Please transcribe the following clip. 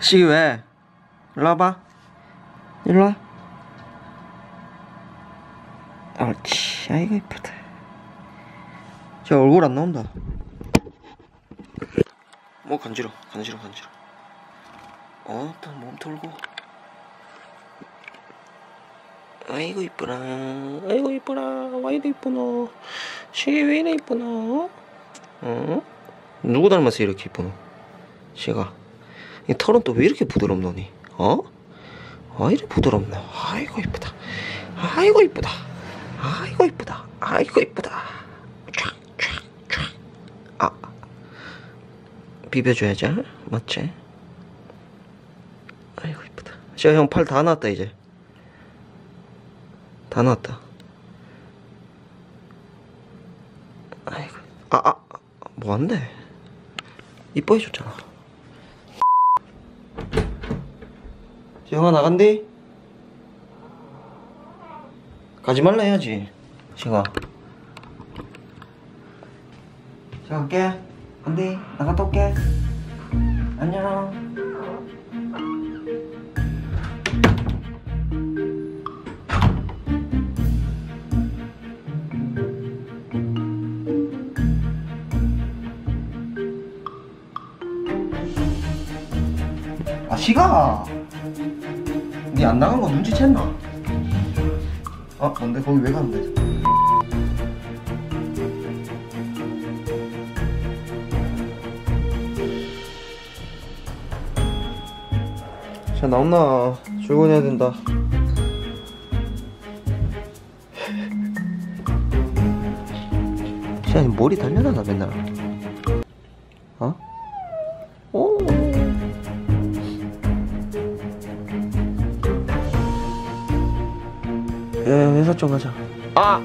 시기 왜? 일로 와봐. 일로 와. 옳지. 아이고 이쁘다. 저 얼굴 안 나온다. 뭐 간지러, 간지러, 간지러. 어, 또 몸 털고. 아이고 이쁘라. 아이고 이쁘라. 와이도 이쁘노. 시기 왜 이래 이쁘노? 어? 누구 닮아서 이렇게 이쁘노? 시가. 이 털은 또 왜 이렇게 부드럽노니? 어? 아 이래 부드럽노? 아이고 이쁘다. 아이고 이쁘다. 아이고 이쁘다. 아이고 이쁘다. 촥촥촥. 아. 비벼줘야지. 맞지? 아이고 이쁘다. 시가 형팔 다 나왔다 이제. 다 나왔다. 아이고. 아, 아, 아, 뭐 한대? 이뻐해줬잖아. 영아 나간대? 가지 말라 해야지. 시영아. 시영아 갈게. 안돼. 나갔다 올게. 안녕. 아 시가 니 안 나간 거 눈치챘나? 아 뭔데 거기 왜 가는데? 자 나온나 출근해야 된다 시안이 머리 달려나가 맨날 회사 좀 가자. 아!